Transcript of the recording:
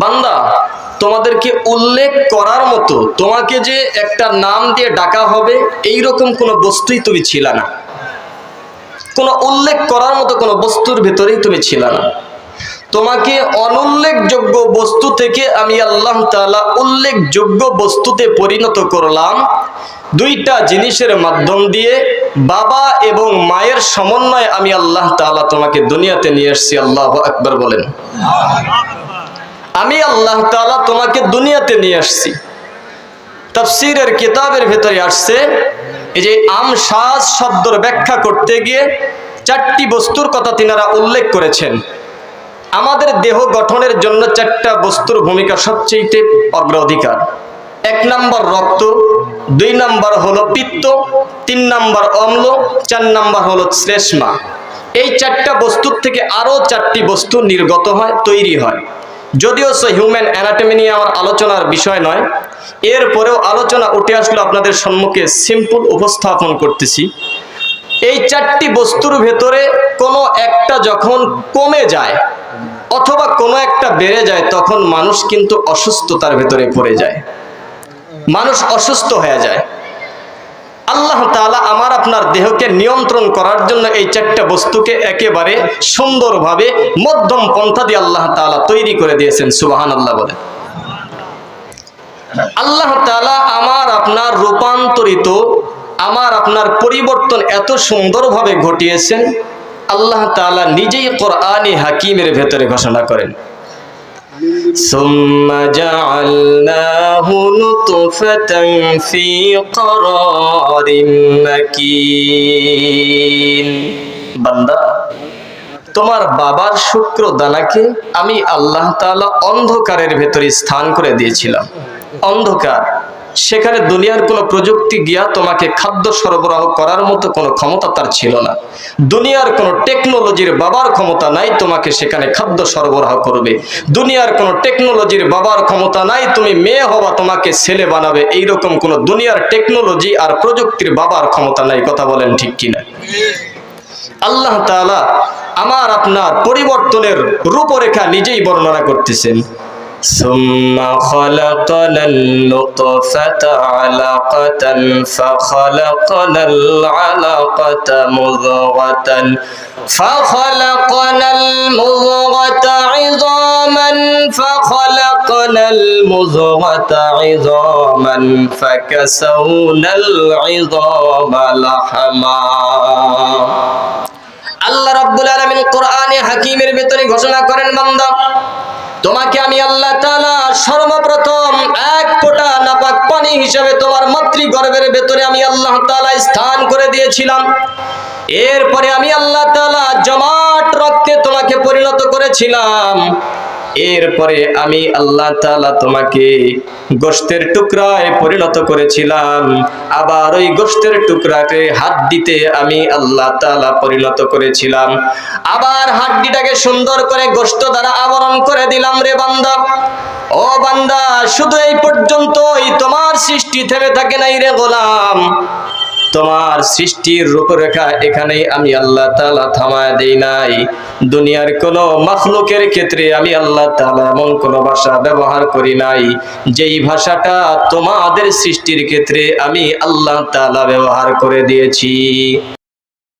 বান্দা, তোমাদেরকে উল্লেখ করার মতো তোমাকে যে একটা নাম দিয়ে ডাকা হবে এই রকম কোনো বস্তুই তুমি ছিল না। কোনো উল্লেখ করার মতো কোনো বস্তুর ভেতরেই তুমি ছিল না। তোমাকে অনুল্লেখযোগ্য বস্তু থেকে আমি আল্লাহ তাআলা উল্লেখযোগ্য বস্তুতে পরিণত করলাম দুইটা জিনিসের মাধ্যম দিয়ে, বাবা এবং মায়ের সমন্বয়ে আমি আল্লাহ তাআলা তোমাকে দুনিয়াতে নিয়ে এসেছি, আল্লাহ আকবার বলেন। আমি আল্লাহ তাআলা তোমাকে দুনিয়াতে নিয়ে আসছি। তাফসিরের কিতাবের ভেতরে আসছে, এই যে আম সাজ শব্দর ব্যাখ্যা করতে গিয়ে চারটি বস্তুর কথা তিনারা উল্লেখ করেছেন। আমাদের দেহ গঠনের জন্য চারটা বস্তুর ভূমিকা সবচেয়ে অগ্রাধিকার। এক নাম্বার রক্ত, দুই নাম্বার হলো পিত্ত, তিন নাম্বার অম্ল, চার নাম্বার হলো শ্লেষ্মা। এই চারটা বস্তুর থেকে আরও চারটি বস্তু নির্গত হয়, তৈরি হয়। যদিও সে হিউম্যান অ্যানাটমি নিয়ে আমার আলোচনার বিষয় নয়, এরপরেও আলোচনা উঠে আসলে আপনাদের সম্মুখে সিম্পল উপস্থাপন করতেছি। এই চারটি বস্তুর ভেতরে কোনো একটা যখন কমে যায় অথবা কোনো একটা বেড়ে যায়, তখন মানুষ কিন্তু অসুস্থতার ভেতরে পড়ে যায়। মানুষ অসুস্থ হয়ে যায়। আল্লাহ তাআলা আমার আপনার দেহকে নিয়ন্ত্রণ করার জন্য এই চারটা বস্তুকে একেবারে সুন্দরভাবে মধ্যম পন্থা দিয়ে আল্লাহ তাআলা তৈরি করে দিয়েছেন সুবাহান আল্লাহ বলে আল্লাহ তাআলা আমার আপনার রূপান্তরিত, আমার আপনার পরিবর্তন এত সুন্দরভাবে ঘটিয়েছেন, আল্লাহ তাআলা নিজেই কোরআনে হাকিমের ভেতরে ঘোষণা করেন। ثم جعلناه نطفة في قرار مكين বান্দা তোমার বাবার শুক্র দানাকে আমি আল্লাহ তাআলা অন্ধকারের ভেতরে স্থান করে দিয়েছিলাম অন্ধকার সেখানে দুনিয়ার কোনো প্রযুক্তি গিয়া তোমাকে খাদ্য সরবরাহ করার মতো কোনো ক্ষমতা তার ছিল না। দুনিয়ার কোনো টেকনোলজির বাবার ক্ষমতা নাই, তোমাকে সেখানে খাদ্য সরবরাহ করবে। দুনিয়ার কোনো টেকনোলজির বাবার ক্ষমতা নাই, তুমি মেয়ে হওয়া তোমাকে ছেলে বানাবে। এইরকম কোনো দুনিয়ার টেকনোলজি আর প্রযুক্তির বাবার ক্ষমতা নাই, কথা বলেন ঠিক কিনা? আল্লাহ তাআলা আমার আপনার পরিবর্তনের রূপরেখা নিজেই বর্ণনা করতেছেন। ثم خلقنا النطفة علقة فخلقنا العلقة مضغة فخلقنا المضغة عظاما فخلقنا المضغة عظاما فكسونا العظام لحما আল্লাহ রাব্বুল আলামিন কোরআনে হাকিমের ভিতরে ঘোষণা করেন বান্দা তোমাকে আমি আল্লাহ তালা সর্বপ্রথম এক ফোঁটা নাপাক পানি হিসাবে তোমার মাতৃগর্ভের ভেতরে আমি আল্লাহ তালা স্থান করে দিয়েছিলাম। এরপরে আমি আল্লাহ তালা জমাট রক্তে তোমাকে পরিণত করেছিলাম। এরপরে আমি আল্লাহ তাআলা তোমাকে গোশতের টুকরায় পরিণত করেছিলাম। আবার ওই গোশতের টুকরাকে হাত দিতে আমি আল্লাহ তালা পরিণত করেছিলাম। আবার হাড্ডিটাকে সুন্দর করে গোশত দ্বারা আবরণ করে দিলাম রে বান্দা। ও বান্দা, শুধু এই পর্যন্তই তোমার সৃষ্টি থেমে থাকে নাই রে গোলাম। তোমার সৃষ্টির রূপরেখা এখানেই আমি আল্লাহ তালা থামায় দেই নাই। দুনিয়ার কোন মখলুকের ক্ষেত্রে আমি আল্লাহ তালা এমন কোনো ভাষা ব্যবহার করি নাই। যেই ভাষাটা তোমাদের সৃষ্টির ক্ষেত্রে আমি আল্লাহ তালা ব্যবহার করে দিয়েছি।